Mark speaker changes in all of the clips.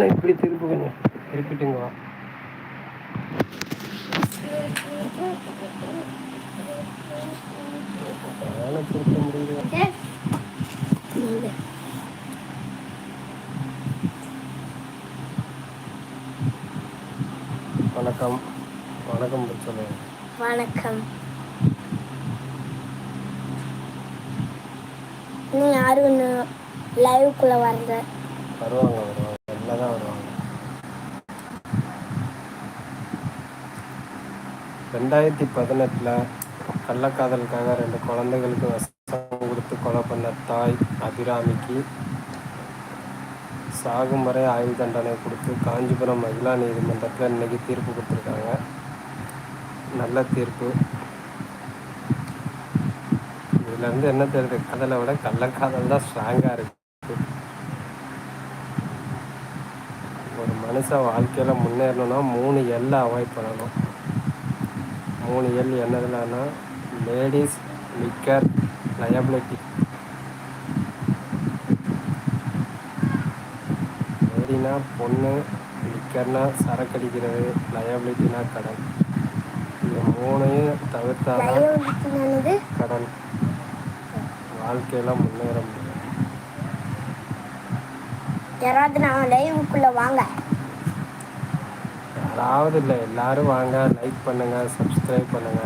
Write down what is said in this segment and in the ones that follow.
Speaker 1: வேணும் இப்படி திருப்புங்க திருப்பிட்டுங்க திருப்ப வணக்கம் வணக்கம் சொல்லுங்க
Speaker 2: வணக்கம் நீ லைவ் லைவுக்குள்ள வரல
Speaker 1: வருவாங்க தான் வருவாங்க ரெண்டாயிரத்தி பதினெட்டில் கள்ளக்காதலுக்காக ரெண்டு குழந்தைகளுக்கு வசம் கொடுத்து கொலை பண்ண தாய் அபிராமிக்கு சாகும் வரை ஆயுள் தண்டனை கொடுத்து காஞ்சிபுரம் மகிழா நீதிமன்றத்தில் இன்னைக்கு தீர்ப்பு கொடுத்துருக்காங்க நல்ல தீர்ப்பு இதுலேருந்து என்ன தெரியுது கதலை விட கள்ளக்காதல் தான் ஸ்ட்ராங்காக இருக்குது மனுஷன் வாழ்க்கையில் முன்னேறணும்னா மூணு எல்லை அவாய்ட் பண்ணணும் மூணு எல் என்னதுலன்னா லேடிஸ் லிக்கர் லயபிலிட்டி லேடினா பொண்ணு லிக்கர்னா சரக்கு அடிக்கிறது லயபிலிட்டினா கடன் இது மூணையும் தவிர்த்தாதான் கடன் வாழ்க்கையில் முன்னேற முடியும்
Speaker 2: யாராவது நான் லைவுக்குள்ளே வாங்க
Speaker 1: யாராவது இல்லை எல்லாரும் வாங்க லைக் பண்ணுங்க சப்ஸ்கிரைப் பண்ணுங்க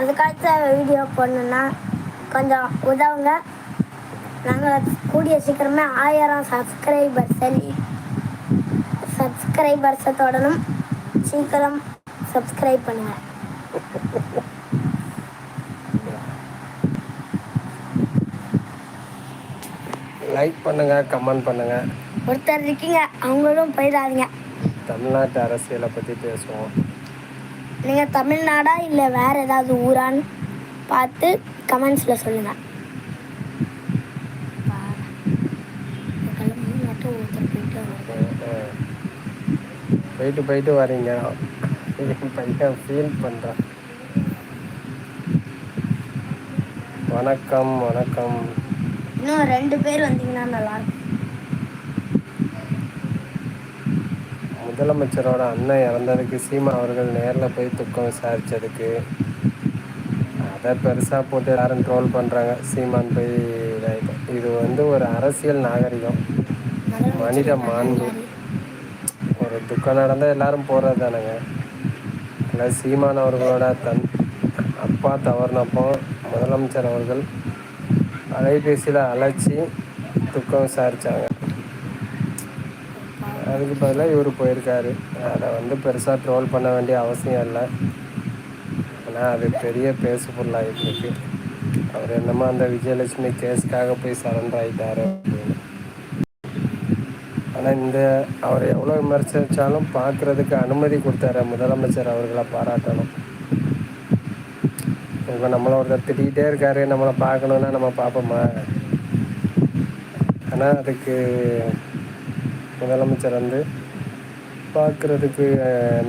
Speaker 2: அதுக்காக வீடியோ போடணும்னா கொஞ்சம் உதவுங்க நாங்கள் கூடிய சீக்கிரமே ஆயிரம் சப்ஸ்கிரைபர்ஸ் சரி சப்ஸ்கிரைபர்ஸை தொடரும் சீக்கிரம் சப்ஸ்கிரைப் பண்ணுங்க
Speaker 1: லைக் பண்ணுங்க கமெண்ட் பண்ணுங்க
Speaker 2: ஒருத்தர் இருக்கீங்க அவங்களும் போயிடாதீங்க
Speaker 1: தமிழ்நாட்டு அரசியலை பற்றி பேசுவோம்
Speaker 2: நீங்கள் தமிழ்நாடா இல்லை வேறு ஏதாவது ஊரான்னு பார்த்து கமெண்ட்ஸில் சொல்லுங்கள்
Speaker 1: போயிட்டு போயிட்டு வரீங்க என் பையன் ஃபீல் பண்ணுறேன் வணக்கம் வணக்கம்
Speaker 2: இன்னும் ரெண்டு பேர் வந்தீங்கன்னா நல்லாயிருக்கும்
Speaker 1: முதலமைச்சரோட அண்ணன் இறந்ததுக்கு சீமா அவர்கள் நேரில் போய் துக்கம் விசாரித்ததுக்கு அதை பெருசாக போட்டு யாரும் ட்ரோல் பண்ணுறாங்க சீமான் போய் இதாகிட்டோம் இது வந்து ஒரு அரசியல் நாகரிகம் மனித மாண்பு ஒரு துக்கம் நடந்தால் எல்லாரும் போகிறது தானேங்க ப்ளஸ் சீமான் அவர்களோட தன் அப்பா தவறினப்போ முதலமைச்சர் அவர்கள் அலைபேசியில் அழைச்சி துக்கம் விசாரித்தாங்க அதுக்கு பதிலாக இவர் போயிருக்காரு அதை வந்து பெருசாக ட்ரோல் பண்ண வேண்டிய அவசியம் இல்லை ஆனால் அது பெரிய பேசு பொருளாக இருந்துச்சு அவர் என்னமோ அந்த விஜயலட்சுமி கேஸ்க்காக போய் சரண்டர் ஆகிட்டாரு ஆனால் இந்த அவர் எவ்வளோ விமர்சித்தாலும் பார்க்குறதுக்கு அனுமதி கொடுத்தாரு முதலமைச்சர் அவர்களை பாராட்டணும் இப்போ நம்மளை ஒருத்தர் திட்டிகிட்டே இருக்காரு நம்மளை பார்க்கணுன்னா நம்ம பார்ப்போமா ஆனால் அதுக்கு முதலமைச்சர் வந்து பார்க்குறதுக்கு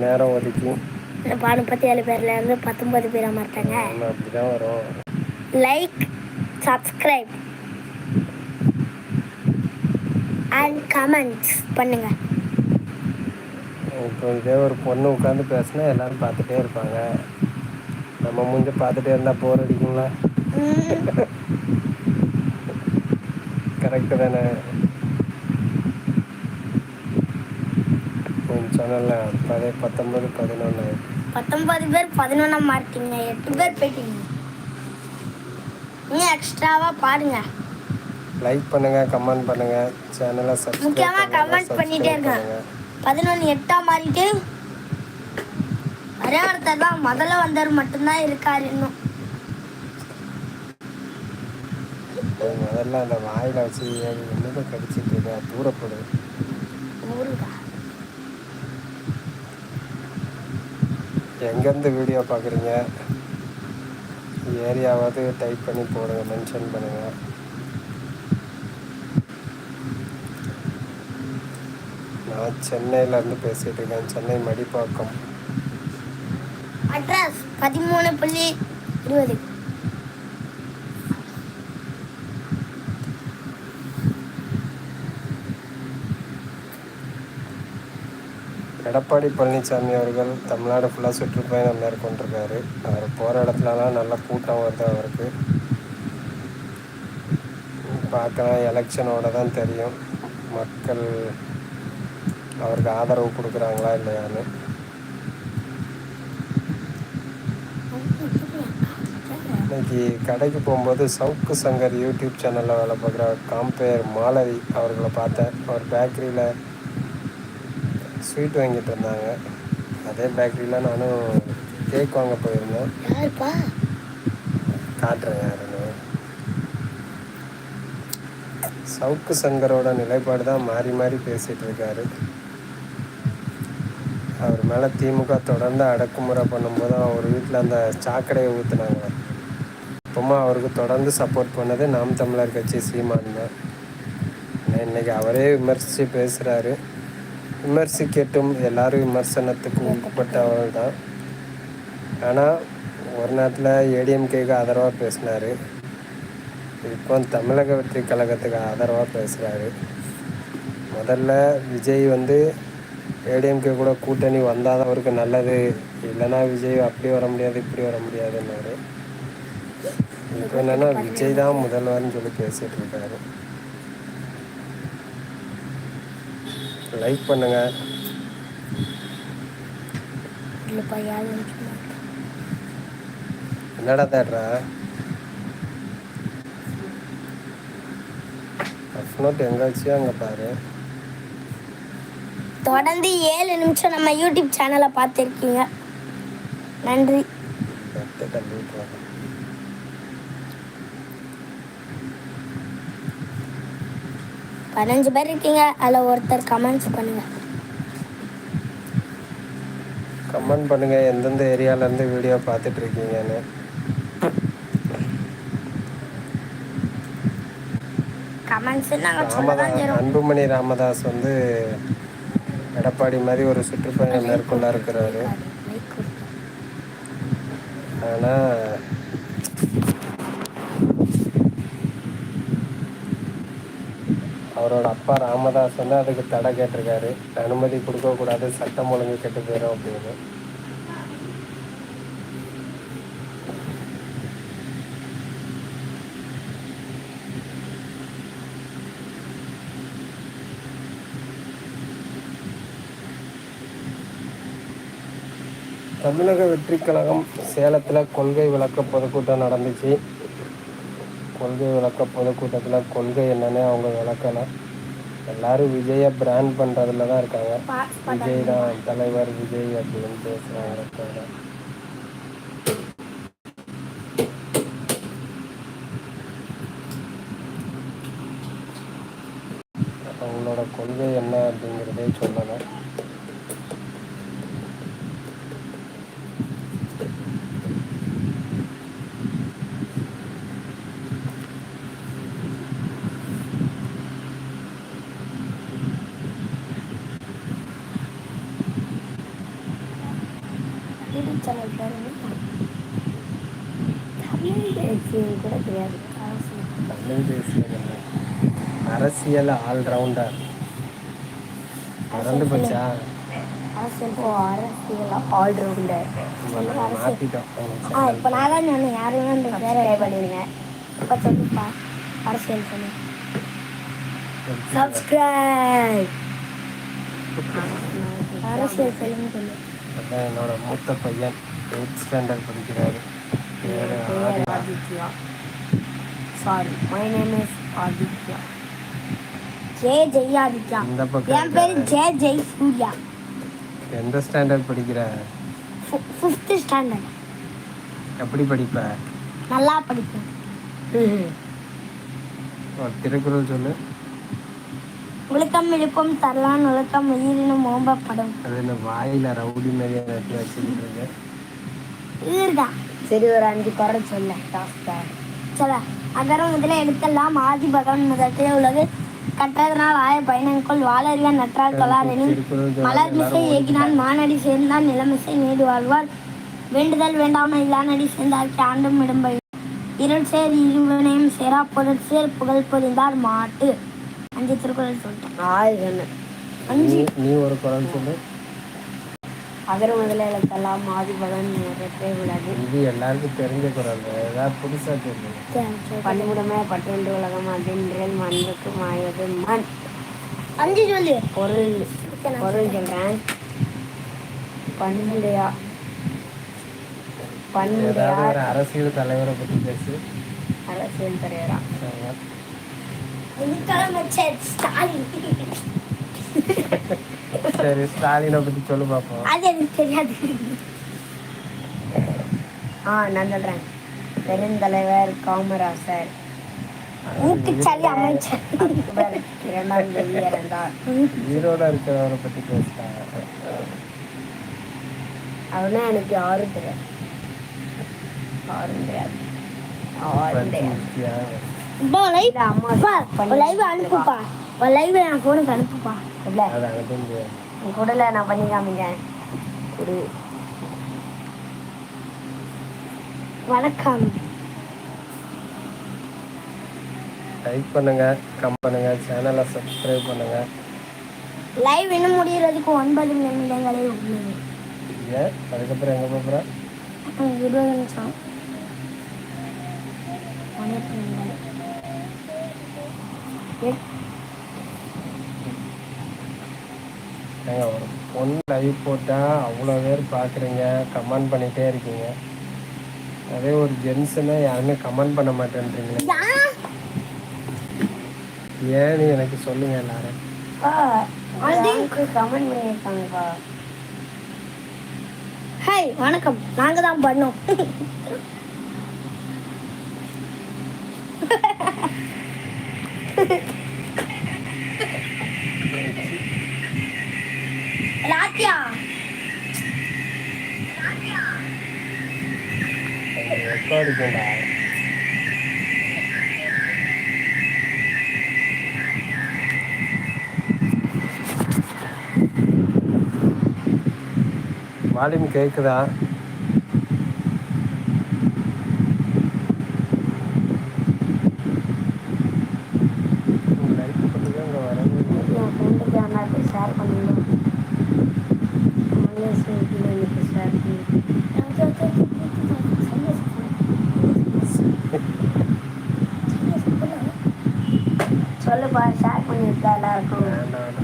Speaker 1: நேரம் ஒதுக்கி
Speaker 2: முப்பத்தி ஏழு பேர்ல இருந்து பத்தொம்பது பேரா மாட்டாங்க அப்படி வரும் லைக் சப்ஸ்கிரைப் அண்ட் கமெண்ட்ஸ் பண்ணுங்க
Speaker 1: இப்போ இதே ஒரு பொண்ணு உட்காந்து பேசினா எல்லாரும் பார்த்துட்டே இருப்பாங்க நம்ம மூஞ்ச பார்த்துட்டே இருந்தால் போர் அடிக்குங்களா கரெக்டு தானே சொன்னல பதி பத்தொன்பது பதினொன்று
Speaker 2: பத்தொம்பது பேர் பதினொன்றாம் மார்க்கிங்க எட்டு பேர் போயிட்டீங்க இன்னும் எக்ஸ்ட்ராவாக பாருங்க
Speaker 1: லைக் பண்ணுங்க கமெண்ட் பண்ணுங்க சேனலை
Speaker 2: சப்ஸ்கிரைப் முக்கியமாக கமெண்ட் பண்ணிட்டே இருக்காங்க பதினொன்று எட்டாம் மாறிட்டு ஒரே ஒருத்தர் தான் முதல்ல வந்தவர் மட்டும்தான் இருக்கார் இன்னும்
Speaker 1: முதல்ல அந்த வாயில் வச்சு என்னதான் கடிச்சிட்டு இருக்கேன் தூரப்படுது ஊருக்கா எங்கேருந்து வீடியோ பார்க்குறீங்க ஏரியாவது டைப் பண்ணி போடுங்க மென்ஷன் பண்ணுங்கள் நான் இருந்து பேசிகிட்டு இருக்கேன் சென்னை மடிப்பாக்கம்
Speaker 2: அட்ரஸ் பதிமூணு புள்ளி இருபது
Speaker 1: எடப்பாடி பழனிசாமி அவர்கள் தமிழ்நாடு ஃபுல்லாக சுற்றுப்பயணம் மேற்கொண்டிருக்காரு அவர் போகிற இடத்துலலாம் நல்ல கூட்டம் வருது அவருக்கு பார்க்கலாம் எலெக்ஷனோட தான் தெரியும் மக்கள் அவருக்கு ஆதரவு கொடுக்குறாங்களா இல்லையான்னு இன்னைக்கு கடைக்கு போகும்போது சவுக்கு சங்கர் யூடியூப் சேனலில் வேலை பார்க்குற காம்பேர் மாலவி அவர்களை பார்த்தேன் அவர் பேக்கரியில் ஸ்வீட் வாங்கிட்டு இருந்தாங்க அதே பேக்கரியில் நானும் கேக் வாங்க போயிருந்தேன் காட்டுறேன் யாருன்னு சவுக்கு சங்கரோட நிலைப்பாடு தான் மாறி மாறி பேசிகிட்டு இருக்காரு அவர் மேலே திமுக தொடர்ந்து அடக்குமுறை பண்ணும்போது அவர் வீட்டில் அந்த சாக்கடையை ஊற்றுனாங்க அப்பமா அவருக்கு தொடர்ந்து சப்போர்ட் பண்ணது நாம் தமிழர் கட்சி சீமான் தான் இன்னைக்கு அவரே விமர்சித்து பேசுகிறாரு விமர்சிக்கட்டும் எல்லாரும் விமர்சனத்துக்கு உட்பட்டவர் தான் ஆனால் ஒரு நேரத்தில் ஏடிஎம்கேக்கு ஆதரவாக பேசினார் இப்போ தமிழக வெற்றி கழகத்துக்கு ஆதரவாக பேசுகிறாரு முதல்ல விஜய் வந்து ஏடிஎம்கே கூட கூட்டணி வந்தால் தான் அவருக்கு நல்லது இல்லைன்னா விஜய் அப்படி வர முடியாது இப்படி வர முடியாதுன்னாரு இப்போ என்னென்னா விஜய் தான் முதல்வர்னு சொல்லி பேசிகிட்டு இருக்காரு லைக் பண்ணுங்கள் என்னடா தேடுற எஃப் நோட் எங்கே அங்கே பாரு
Speaker 2: தொடர்ந்து ஏழு நிமிஷம் நம்ம யூடியூப் சேனலை பார்த்துருக்கீங்க நன்றி பதினஞ்சு பேர் இருக்கீங்க அதில் ஒருத்தர் கமெண்ட்ஸ் பண்ணுங்கள்
Speaker 1: கமெண்ட் பண்ணுங்கள் எந்தெந்த ஏரியாவிலேருந்து வீடியோ பார்த்துட்டு இருக்கீங்கன்னு அன்புமணி ராமதாஸ் வந்து எடப்பாடி மாதிரி ஒரு சுற்றுப்பயணம் மேற்கொள்ள இருக்கிறாரு ஆனால் அவரோட அப்பா ராமதாஸ் வந்து அதுக்கு தடை கேட்டிருக்காரு அனுமதி கொடுக்கக்கூடாது சட்டம் ஒழுங்கு கெட்டு போயிடும் அப்படின்னு தமிழக வெற்றி கழகம் சேலத்தில் கொள்கை விளக்க பொதுக்கூட்டம் நடந்துச்சு கொள்கை விளக்க பொதுக்கூட்டத்தில் கொள்கை என்னன்னு அவங்க விளக்கணும் எல்லாரும் விஜயை பிராண்ட் பண்ணுறதுல தான் இருக்காங்க விஜய் தான் தலைவர் விஜய் அப்படின்னு பேசுகிறாங்க யூடியூப் சேனல் பேர் வந்து தமிழ் கூட கிடையாது அரசியல் ஆல்ரவுண்டர் மறந்து போச்சா
Speaker 2: இப்போ நான் தான் சொன்னேன் யாருமே அந்த பேரை பண்ணிடுங்க இப்போ சொல்லுப்பா அரசியல் பண்ணு சப்ஸ்கிரைப்
Speaker 1: அரசியல் சொல்லுங்க சொல்லு என்னோட மூத்த பையன் எயிட் ஸ்டாண்டர்ட் படிக்கிறாரு
Speaker 2: ஆதித்யா சாரி ஆதித்யா ஜே ஜெய் பக்கம் பேர் ஜே ஜெய்
Speaker 1: எந்த ஸ்டாண்டர்ட் படிக்கிற ஸ்டாண்டர்ட் எப்படி படிப்ப நல்லா படிப்பேன் திருக்குறள் சொல்லு
Speaker 2: உழுக்கம் இழுப்பம் தரலான் உழுக்கம் உயிரினும் ஓம்பப்படும்
Speaker 1: அது என்ன வாயில ரவுடி மாதிரி ஏதாச்சும் வச்சுக்கிட்டு
Speaker 2: இதுதான் சரி ஒரு அஞ்சு குரல் சொல்ல டாக்டர் சொல்ல அகரம் முதல எடுத்தெல்லாம் ஆதி பகவன் முதற்றே உலகு கற்றதனால் ஆய பயணங்கள் வாழறிய நற்றால் தொழாரெனில் மலர் மிசை ஏகினான் மானடி சேர்ந்தான் நிலமிசை நீடு வாழ்வார் வேண்டுதல் வேண்டாமல் இல்லானடி சேர்ந்தார்க்கு ஆண்டும் இடம்பை இருள் சேர் இருவனையும் சேரா பொருள் சேர் புகழ் பொறிந்தார் மாட்டு அஞ்சு திருக்குறள் சொல்லிட்டேன்
Speaker 1: அஞ்சு நீ ஒரு குரல் சொல்லு
Speaker 2: அகர முதல எழுத்தெல்லாம் ஆதிபதன்
Speaker 1: இது எல்லாருக்கும் தெரிஞ்ச குரல் ஏதாவது புதுசாக
Speaker 2: தெரியும் பன்முடமே பட்டொன்று உலகம் மண்ணுக்கு மாயது மண் அஞ்சு சொல்லு பொருள் பொருள் சொல்கிறேன் பண்புடையா
Speaker 1: அரசியல் தலைவரை பத்தி பேசு அரசியல்
Speaker 2: தலைவரா ஸ்டாலின்
Speaker 1: சரி ஸ்டாலினை பத்தி சொல்லு பார்ப்போம் அது எனக்கு தெரியாது
Speaker 2: ஆ நான் பெருந்தலைவர் காமராசர் ஊக்கச்சாலி அமைச்சர்
Speaker 1: இரண்டாம் தேதி ஈரோட இருக்கிறவரை பற்றி பேசுகிறாங்க
Speaker 2: அவனா எனக்கு யாரும் தெரியாது யாரும் தெரியாது யாரும் தெரியாது லைவ் அனுப்புப்பா லைவ் கூடல நான் வணக்கம்
Speaker 1: பண்ணுங்க பண்ணுங்க சேனலை பண்ணுங்க
Speaker 2: லைவ் இன்னும் முடியறதுக்கு ஒன்பது நிமிடங்களே உள்ளது
Speaker 1: அதுக்கப்புறம் எங்க போற இருபது நிமிஷம் ஏங்க ஒரு பொண்ணு லைவ் போட்டால் அவ்வளோ பேர் பார்க்குறீங்க கமெண்ட் பண்ணிகிட்டே இருக்கீங்க அதே ஒரு ஜென்ஸுனா யாருமே கமெண்ட் பண்ண மாட்டேன்றீங்களே ஏன்னு எனக்கு சொல்லுங்க எல்லாரும்
Speaker 2: வணக்கம் நாங்க தான் பண்ணோம் ராத்தியா ரெக்கார்டு போடா
Speaker 1: நண்பர்களுக்கு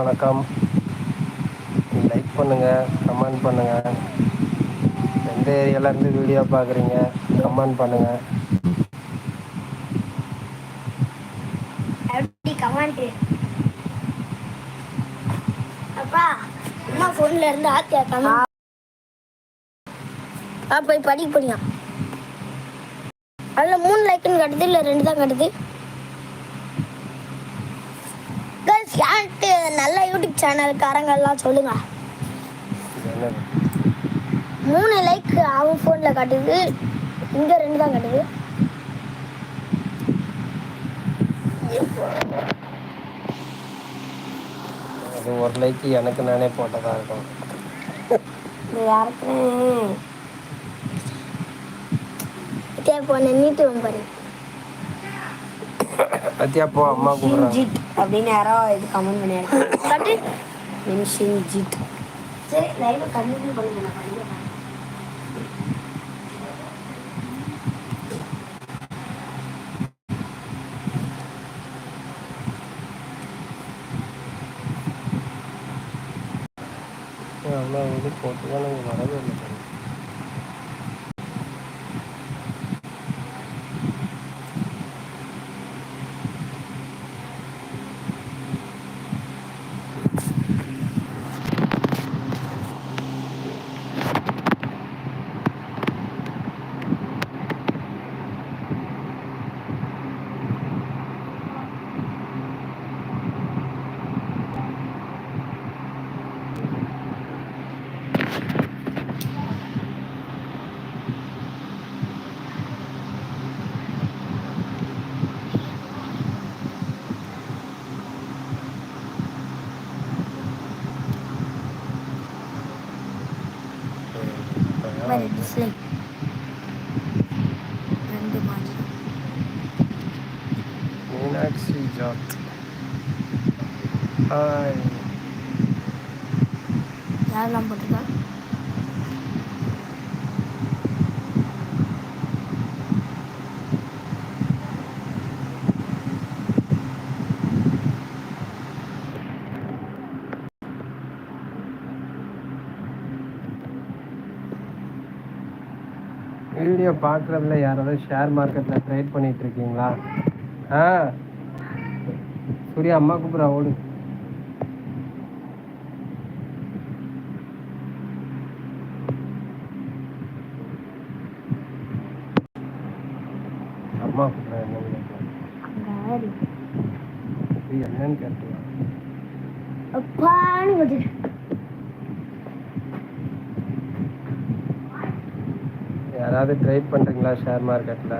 Speaker 1: வணக்கம் லைக் பண்ணுங்க கமெண்ட் பண்ணுங்க எந்த ஏரியால இருந்து வீடியோ பாக்குறீங்க கமெண்ட் பண்ணுங்க
Speaker 2: கமெண்ட் அம்மா ஃபோன்ல இருந்து ஆத்தியா தமிழ் போய் படிக்க போறியா அதுல மூணு லைக்குன்னு கட்டுது இல்ல ரெண்டு தான் கட்டுது கேர்ள்ஸ் யார்ட்டு நல்ல யூடியூப் சேனல்காரங்கெல்லாம் சொல்லுங்க மூணு லைக் அவன் ஃபோனில் கட்டுது இங்கே ரெண்டு தான் காட்டுது
Speaker 1: அது ஒரு லைக்கு எனக்கு நானே போட்டதாக இருக்கும்
Speaker 2: அத்தியா போ நீட்டு பாரு
Speaker 1: அம்மா கூப்பிடுறாங்க
Speaker 2: அப்படின்னு யாரோ இது கமெண்ட் பண்ணியாரு சரி லைவ் கண்டினியூ பண்ணுங்க
Speaker 1: ஜாத் ஹாய் வீடியோ பார்க்குறதுல யாராவது ஷேர் மார்க்கெட்டில் ட்ரேட் பண்ணிகிட்ருக்கீங்களா ஆ சூர்யா அம்மா கூப்பிட்றா ஓடு அம்மா கூப்பிட்றா என்னன்னு கேட்டு யாராவது ட்ரேட் பண்றீங்களா ஷேர் மார்க்கெட்ல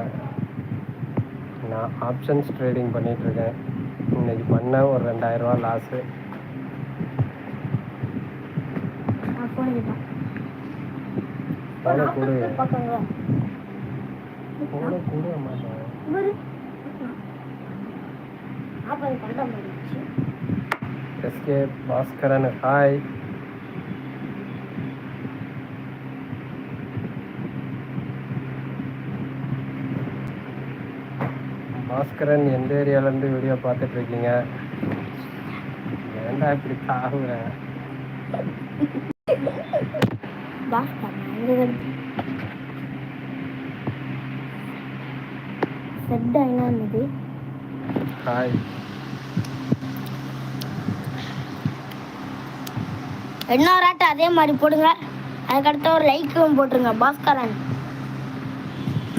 Speaker 1: நான் ஆப்ஷன்ஸ் ட்ரேடிங் பண்ணிட்டு இருக்கேன் இன்னைக்கு பண்ணேன் ஒரு ரெண்டாயிரம் லாஸு லாஸ் கொடு எஸ்கே பாஸ்கரன் ஹாய் பாஸ்கரன் எந்த ஏரியாவிலேருந்து வீடியோ பார்த்துட்ருக்கீங்க ஏன்டா இப்படி தாகுற
Speaker 2: ஹாய் ஆட்டம் அதே மாதிரி போடுங்க அதுக்கடுத்த ஒரு லைக்கும் போட்டுருங்க பாஸ்கரன்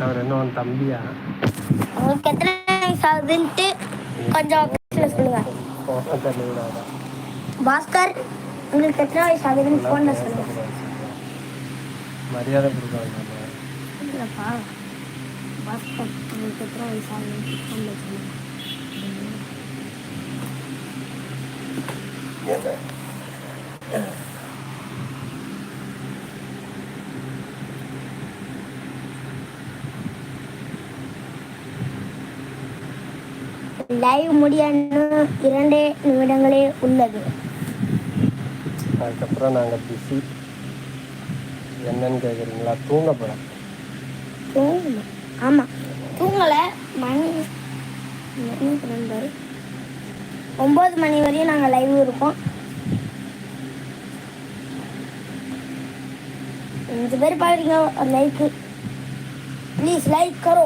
Speaker 1: அவர் என்ன தம்பியா
Speaker 2: உங்களுக்கு எத்தனை ஆர்கனைஸ் ஆகுதுன்ட்டு கொஞ்சம் சொல்லுங்க பாஸ்கர் உங்களுக்கு எத்தனை வயசு ஆகுதுன்னு ஃபோனில்
Speaker 1: சொல்லுங்க மரியாதை கொடுக்காங்க இல்லைப்பா பாஸ்கர் உங்களுக்கு எத்தனை வயசு ஆகுதுன்னு ஃபோனில் சொல்லுங்க
Speaker 2: லைவ் முடிய இரண்டு நிமிடங்களே உள்ளது
Speaker 1: அதுக்கப்புறம் நாங்கள் பிசி என்னன்னு கேட்குறீங்களா தூங்க
Speaker 2: ஆமாம் தூங்கலை மணி ஒம்பது மணி வரையும் நாங்கள் லைவ் இருக்கோம் அஞ்சு பேர் பார்க்குறீங்க லைக்கு ப்ளீஸ் லைக் கரோ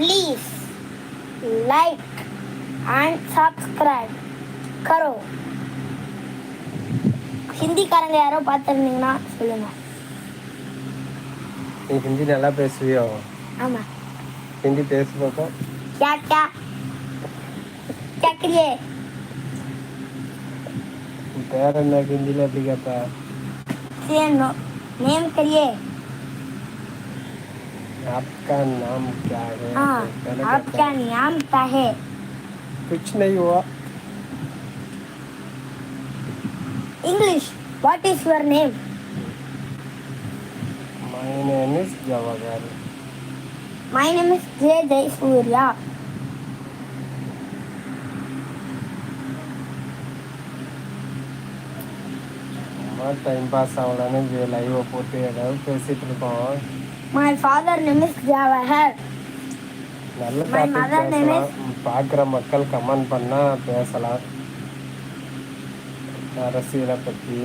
Speaker 2: प्लीज लाइक एंड सब्सक्राइब करो ஹிந்திக்காரங்க யாரோ பார்த்துருந்தீங்கன்னா சொல்லுங்க
Speaker 1: நீ ஹிந்தி நல்லா பேசுவியோ ஆமா ஹிந்தி பேசு பார்ப்போம் क्या क्या क्या करिए பேர் என்ன ஹிந்தியில் எப்படி கேட்ப
Speaker 2: நேம் கரியே
Speaker 1: आपका नाम क्या है हाँ,
Speaker 2: तो आपका नाम क्या है
Speaker 1: कुछ नहीं हुआ
Speaker 2: English what is your name
Speaker 1: My name is Javagar.
Speaker 2: My name is Jay Jay Surya.
Speaker 1: Time pass ஆகலன்னு லைவை போட்டு ஏதாவது பேசிகிட்டு இருக்கோம்
Speaker 2: my father name is Jawahar
Speaker 1: நல்ல டாபிக் பேசலாம் பார்க்குற மக்கள் கமெண்ட் பண்ணால் பேசலாம் அரசியலை பற்றி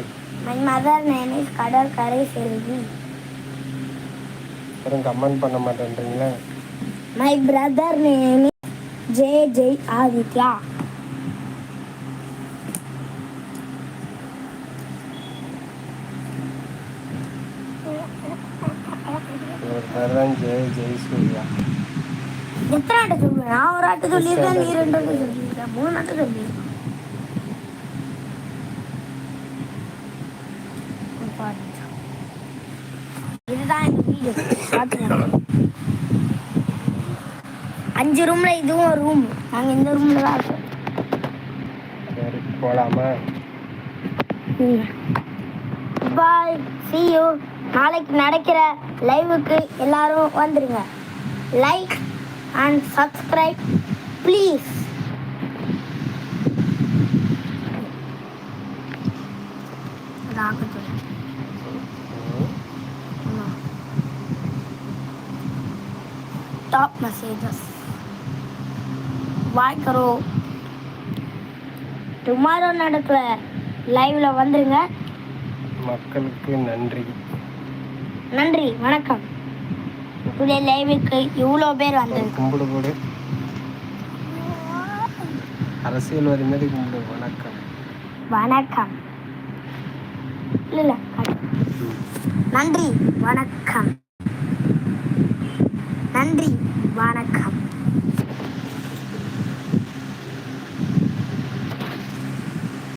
Speaker 2: மை மதர் நேம் இஸ் கடற்கரை செல்வி
Speaker 1: யாரும் கமெண்ட் பண்ண மாட்டேன்றீங்களா
Speaker 2: my brother name is J Jay Aditya
Speaker 1: அதுதான் ஜெய் ஜெய் சூர்யா ஆட்ட
Speaker 2: இதுதான் அஞ்சு ரூம்ல இதுவும் ஒரு ரூம் நாங்க இந்த ரூம்ல தான் இருக்கோம் போலாமா பாய் சி யூ நாளைக்கு நடக்கிற லைவுக்கு எல்லாரும் வந்துடுங்க like and subscribe please top messages bye கரோ டுமாரோ நடக்கிற லைவ்ல வந்துருங்க
Speaker 1: மக்களுக்கு நன்றி
Speaker 2: நன்றி வணக்கம் இப்படியே லைவுக்கு இவ்வளோ பேர் வந்தது கும்பிடு போடு
Speaker 1: அரசியல் வரி மாதிரி கும்பிடு வணக்கம்
Speaker 2: வணக்கம் இல்லை இல்லை நன்றி வணக்கம்